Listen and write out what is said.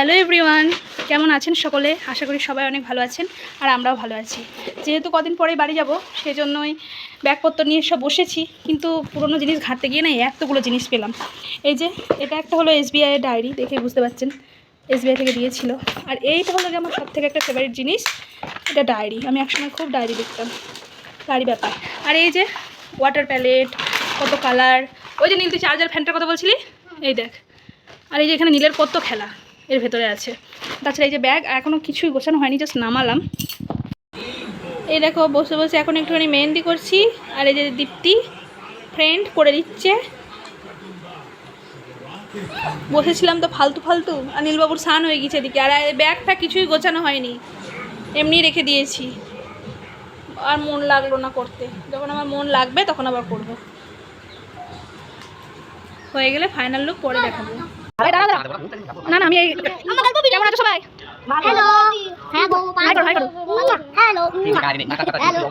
Hello everyone, কেমন আছেন সকলে? আশা করি সবাই অনেক ভালো আছেন, আর আমরাও ভালো আছি। যেহেতু কদিন পরে বাড়ি যাব সেই জন্যই ব্যাগপত্র নিয়ে সব বসেছি, কিন্তু পুরনো জিনিস ঘাঁটতে গিয়ে না এতগুলো জিনিস পেলাম। এই যে, এটা একটা হলো এসবিআই এর ডায়েরি, দেখে বুঝতে পারছেন এসবিআই থেকে দিয়েছিল। আর এইটা হলো আমার সব থেকে একটা ফেভারিট জিনিস, এটা ডায়েরি। আমি একসময় খুব ডায়েরি দেখতাম, ডায়েরি ব্যাপার। আর এই যে ওয়াটার প্যালেট কত কালার ওই যে নীল তুই চার্জার ফ্যানটার কথা বলছিলি? এই দেখ। আর এই যে এখানে নীলের কত খেলা। এর ভেতরে আছে। তাছাড়া এই যে ব্যাগ এখনও কিছুই গোছানো হয়নি জাস্ট নামালাম। এই দেখো, বসে বসে এখন একটুখানি মেহেন্দি করছি, আর এই যে দীপ্তি ফ্রেন্ড করে দিচ্ছে। বসেছিলাম তো ফালতু ফালতু, আর নীলবাবুর স্নান হয়ে গেছে এদিকে, আর এই ব্যাগটা কিছুই গোছানো হয়নি। এমনি রেখে দিয়েছি। আর মন লাগল না করতে। যখন আমার মন লাগবে, তখন আবার করব। হয়ে গেলে ফাইনাল লুক পরে দেখাবো। আরে দাঁড়া দাঁড়া। না না আমি এই কেমন আছো সবাই? হ্যালো হ্যাঁ গো হাই করো, হাই করো। Hello hello